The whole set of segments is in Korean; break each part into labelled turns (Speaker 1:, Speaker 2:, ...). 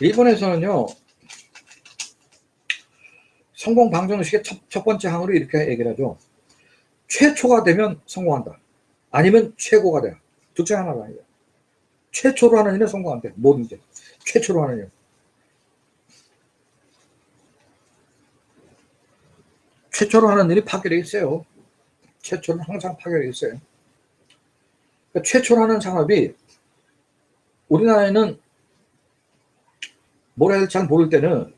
Speaker 1: 일본에서는요, 성공 방정식의 첫, 첫 번째 항으로 이렇게 얘기를 하죠. 최초가 되면 성공한다. 아니면 최고가 돼. 둘 중에 하나가 아니에요. 최초로 하는 일은 성공한대. 뭐든지. 최초로 하는 일. 최초로 하는 일이 파괴력이 있어요. 최초는 항상 파괴력이 있어요. 그러니까 최초로 하는 산업이 우리나라에는 뭘 해야 될지 잘 모를 때는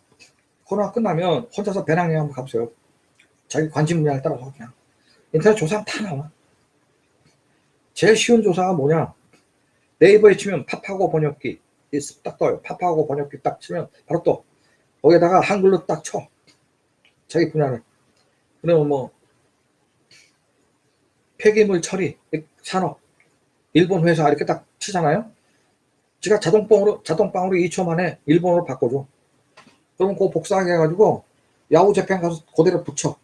Speaker 1: 코로나 끝나면 혼자서 배낭여행 한번 가보세요. 자기 관심 분야에 따라서 그냥. 인터넷 조사하면 다 나와. 제일 쉬운 조사가 뭐냐? 네이버에 치면 팝하고 번역기 딱 떠요. 팝하고 번역기 딱 치면 바로 또 거기에다가 한글로 딱 쳐. 자기 분야를. 그러면 뭐 폐기물 처리 산업 일본 회사 이렇게 딱 치잖아요. 제가 자동빵으로 자동빵으로 2초 만에 일본어로 바꿔줘. 그러면 그거 복사하게 해가지고 야후 재팬 가서 그대로 붙여.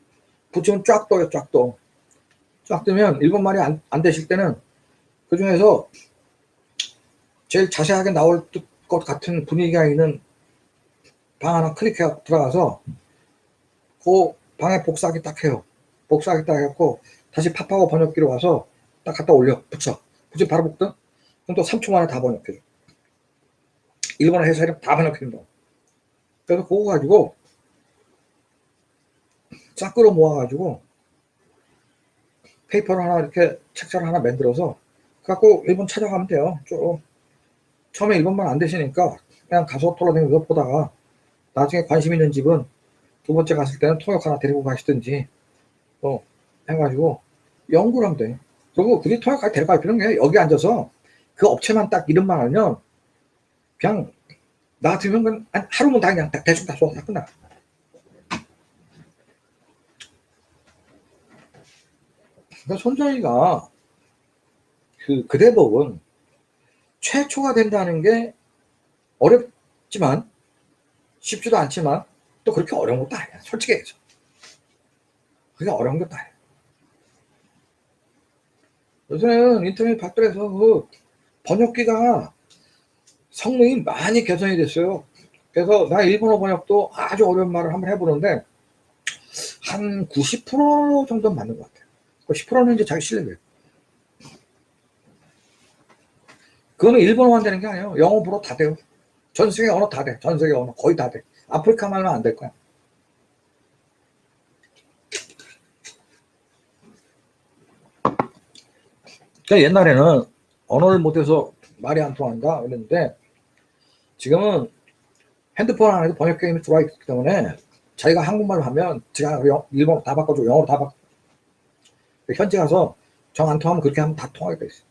Speaker 1: 붙이면 쫙 떠요, 쫙 떠. 쫙 뜨면 일본 말이 안, 안 되실 때는 그 중에서 제일 자세하게 나올 것 같은 분위기가 있는 방 하나 클릭해 들어가서 그 방에 복사하기 딱 해요. 복사하기 딱 해갖고 다시 팝하고 번역기로 와서 딱 갖다 올려 붙여. 붙이 바로 붙든 그럼 또 3초 만에 다 번역해줘. 일본어 회사 이름 다 번역해준다. 그래서 그거 가지고 싹 끌어 모아가지고 페이퍼를 하나 이렇게 책자를 하나 만들어서 갖고 일본 찾아가면 돼요. 쭉 처음에 일본말 안 되시니까 그냥 가서 돌아다니면서 보다가 나중에 관심 있는 집은 두 번째 갔을 때는 통역 하나 데리고 가시든지 어 해가지고 연구를 하면 돼. 그리고 굳이 통역까지 데려갈 필요는 없어요. 여기 앉아서 그 업체만 딱 이름만 알면 그냥 나 그냥 한 하루면 다 그냥 다 대충 다 쏘아 다 끝나. 그러니까 손정희가 그 그대법은 최초가 된다는 게 어렵지만 쉽지도 않지만 또 그렇게 어려운 것도 아니야. 솔직히 얘기해서. 그게 어려운 것도 아니야. 요새는 인터넷 밖에서 그 번역기가 성능이 많이 개선이 됐어요. 그래서 나 일본어 번역도 아주 어려운 말을 한번 해보는데 한 90% 정도는 맞는 것 같아요. 그 10%는 이제 자기 실력이에요. 그거는 일본어만 되는 게 아니에요. 영어, 불어 다 돼요. 전 세계 언어 다 돼. 전 세계 언어 거의 다 돼. 아프리카 말만 안 될 거야. 그러니까 옛날에는 언어를 못해서 말이 안 통한다 그랬는데 지금은 핸드폰 안에도 번역 게임이 들어와 있기 때문에 자기가 한국말을 하면 제가 일본어 다 바꿔주고 영어로 다 바꿔 현지 가서 정 안 통하면 그렇게 하면 다 통하게 돼 있어.